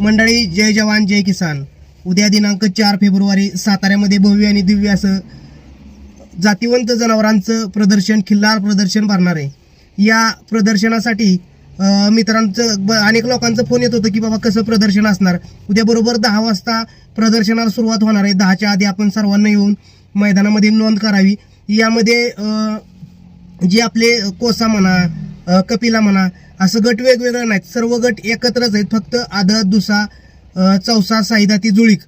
मंडळी जय जवान जय किसान. उद्या दिनांक चार फेब्रुवारी साताऱ्यामध्ये भव्य आणि दिव्य असं जातीवंत जनावरांचं प्रदर्शन खिल्लार प्रदर्शन भरणार आहे. या प्रदर्शनासाठी मित्रांचं ब- अनेक लोकांचं फोन येत होतं की बाबा कसं प्रदर्शन असणार? उद्या बरोबर दहा वाजता प्रदर्शनाला सुरुवात होणार आहे. दहाच्या आधी आपण सर्वांना येऊन मैदानामध्ये नोंद करावी. यामध्ये जे आपले कोसा म्हणा कपिला म्हणा असं गट वेगवेगळं नाहीत. सर्व गट एकत्रच आहेत. फक्त आदत दुसा चौसा चौसा साईदाती जुळीक.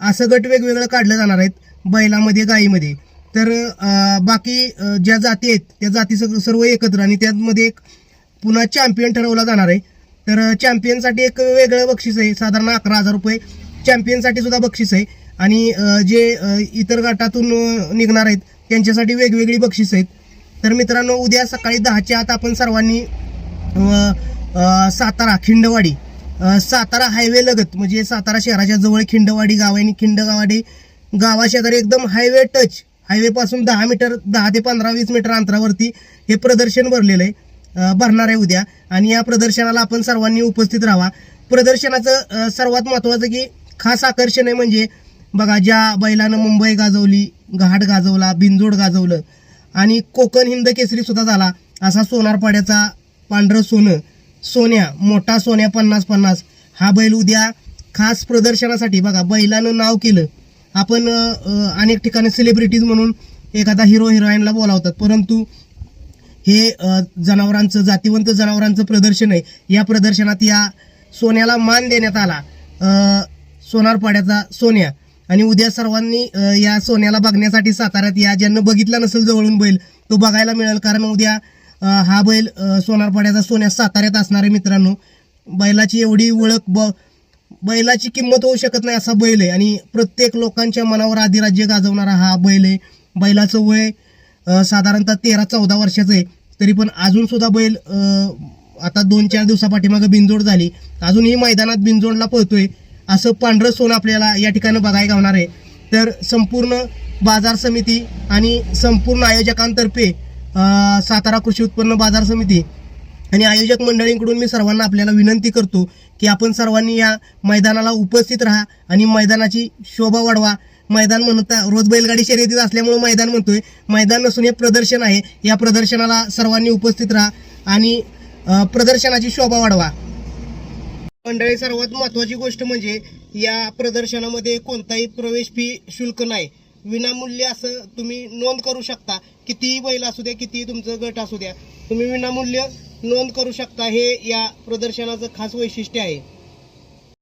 असं गट वेगवेगळं काढलं जाणार आहेत बैलामध्ये गायीमध्ये तर बाकी ज्या जाती आहेत त्या जाती सर्व एकत्र आणि त्यामध्ये एक पुन्हा चॅम्पियन ठरवला जाणार आहे. तर चॅम्पियनसाठी एक वेगळं बक्षीस आहे. साधारण अकरा हजार रुपये चॅम्पियनसाठी सुद्धा बक्षीस आहे. आणि जे इतर गटातून निघणार आहेत त्यांच्यासाठी वेगवेगळी बक्षीस आहेत. तर मित्रांनो उद्या सकाळी दहाच्या आत आपण सर्वांनी सातारा खिंडवाडी. सातारा हायवे लगत म्हणजे सातारा शहराच्या जवळ खिंडवाडी गाव आहे आणि खिंडगावाडी गावाशेजारी एकदम हायवे टच. हायवेपासून दहा मीटर दहा ते पंधरा वीस मीटर अंतरावरती हे प्रदर्शन भरलेलं आहे. भरणार आहे उद्या. आणि या प्रदर्शनाला आपण सर्वांनी उपस्थित राहावा. प्रदर्शनाचं सर्वात महत्त्वाचं की खास आकर्षण आहे म्हणजे बघा ज्या बैलानं मुंबई गाजवली घाट गाजवला बिंजोड गाजवलं आणि कोकण हिंद केसरी सुद्धा झाला असा सोनारपाड्याचा पांढरं सोनं सोन्या मोठा सोन्या पन्नास पन्नास. हा बैल उद्या खास प्रदर्शनासाठी बघा बैलानं नाव केलं. आपण अनेक ठिकाणी सेलिब्रिटीज म्हणून एखादा हिरो हिरोईनला बोलावतात. परंतु हे जनावरांचं जातीवंत जनावरांचं प्रदर्शन आहे. या प्रदर्शनात या सोन्याला मान देण्यात आला. सोनारपाड्याचा सोन्या. आणि उद्या सर्वांनी या सोन्याला बघण्यासाठी साताऱ्यात या ज्यांना बघितला नसेल जवळून बैल तो बघायला मिळेल. कारण उद्या हा बैल सोनारपाड्याचा सोन्या साताऱ्यात असणार आहे मित्रांनो बैलाची एवढी ओळख ब बैलाची किंमत होऊ शकत नाही असा बैल आहे. आणि प्रत्येक लोकांच्या मनावर अधिराज्य गाजवणारा हा बैल आहे. बैलाचं वय साधारणतः तेरा चौदा वर्षाचं आहे. तरी पण अजूनसुद्धा बैल आता दोन चार दिवसापाठीमागं बिंजोड झाली. अजूनही मैदानात बिंजोडला पळतोय असं पांढरं सोनं आपल्याला या ठिकाणी बघायला गावणार आहे. तर संपूर्ण बाजार समिती आणि संपूर्ण आयोजकांतर्फे सातारा कृषी उत्पन्न बाजार समिती आणि आयोजक मंडळींकडून मी सर्वांना आपल्याला विनंती करतो की आपण सर्वांनी या मैदानाला उपस्थित राहा आणि मैदानाची शोभा वाढवा. मैदान म्हणता रोज बैलगाडी शर्यतीत असल्यामुळे मैदान म्हणतोय. मैदान नसून हे प्रदर्शन आहे. या प्रदर्शनाला सर्वांनी उपस्थित राहा आणि प्रदर्शनाची शोभा वाढवा. मंडळी सर्वात महत्वाची गोष्ट म्हणजे या प्रदर्शनामध्ये कोणताही प्रवेश फी शुल्क नाही. विनामूल्य असं तुम्ही नोंद करू शकता. कितीही बैल असू द्या कितीही तुमचं गट असू द्या तुम्ही विनामूल्य नोंद करू शकता. हे या प्रदर्शनाचं खास वैशिष्ट्य आहे.